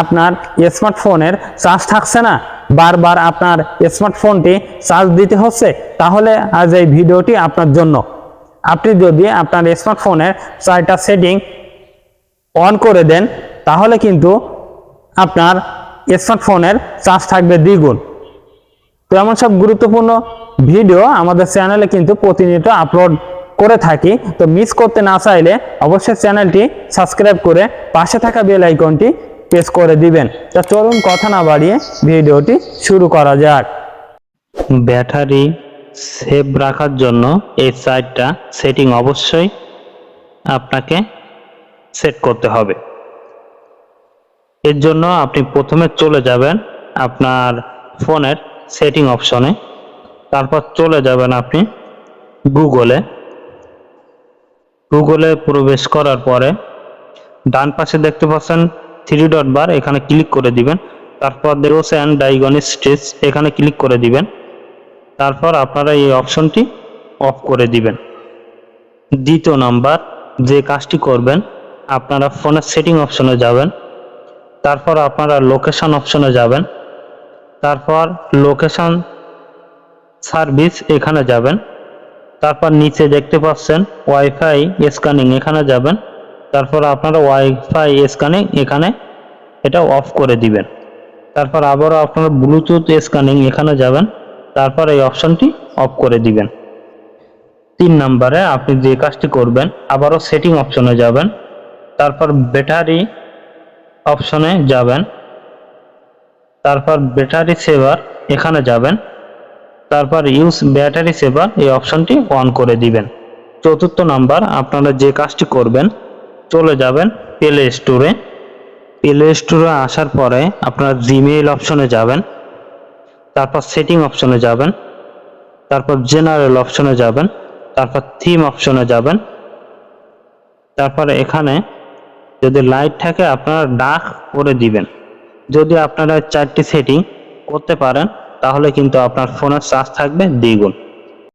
আপনার স্মার্টফোনের চার্জ থাকছে না। বারবার আপনার স্মার্টফোনটি চার্জ দিতে হচ্ছে, তাহলে আজ এই ভিডিওটি আপনার জন্য। আপনি যদি আপনার স্মার্টফোনের চারটা সেটিং অন করে দেন, তাহলে কিন্তু আপনার স্মার্টফোনের চার্জ থাকবে দ্বিগুণ। তো এমন সব গুরুত্বপূর্ণ ভিডিও আমাদের চ্যানেলে কিন্তু প্রতিনিয়ত আপলোড করে থাকি। তো মিস করতে না চাইলে অবশ্যই চ্যানেলটি সাবস্ক্রাইব করে পাশে থাকা বেল আইকনটি প্রেস করে দিবেন। তা চলুন কথা না বাড়িয়ে ভিডিওটি শুরু করা যাক। ব্যাটারি সেভ রাখার জন্য এই সাইটটা সেটিং অবশ্যই আপনাকে সেট করতে হবে। এর জন্য আপনি প্রথমে চলে যাবেন আপনার ফোনের সেটিং অপশনে তারপর চলে যাবেন আপনি গুগলে গুগলে প্রবেশ করার পরে ডান পাশে দেখতে পাচ্ছেন থ্রি ডট বার এখানে ক্লিক করে দিবেন। তারপর দেরোস অ্যান্ড ডাইগনিক স্টেজ এখানে ক্লিক করে দিবেন। তারপর আপনারা এই অপশনটি অফ করে দিবেন। দ্বিতীয় নাম্বার, যে কাজটি করবেন, আপনারা ফোনের সেটিং অপশনে যাবেন। তারপর আপনারা লোকেশন অপশনে যাবেন। তারপর লোকেশন সার্ভিস এখানে যাবেন। তারপর নিচে দেখতে পাচ্ছেন ওয়াইফাই স্ক্যানিং এখানে যাবেন। তারপর আপনারা ওয়াইফাই স্ক্যানিং এখানে এটা অফ করে দিবেন। তারপর আবারও আপনারা ব্লুটুথ স্ক্যানিং এখানে যাবেন। তারপর এই অপশনটি অফ করে দিবেন। তিন নম্বরে আপনি যে কাজটি করবেন, আবারও সেটিং অপশনে যাবেন। তারপর ব্যাটারি অপশনে যাবেন। তারপর ব্যাটারি সেভার এখানে যাবেন। তারপর ইউজ ব্যাটারি সেভার এই অপশনটি অন করে দিবেন। চতুর্থ নাম্বার, আপনারা যে কাজটি করবেন চলে যাবেন প্লে স্টোরে প্লে স্টোরে আসার পরে আপনারা জিমেইল অপশনে যাবেন, তারপর সেটিং অপশনে যাবেন, তারপর জেনারেল অপশনে যাবেন, তারপর থিম অপশনে যাবেন। তারপর এখানে যদি লাইট থাকে আপনারা ডার্ক করে দিবেন। যদি আপনারা চারটি সেটিং করতে পারেন, তাহলে কিন্তু আপনার ফোনের চার্জ থাকবে দ্বিগুণ।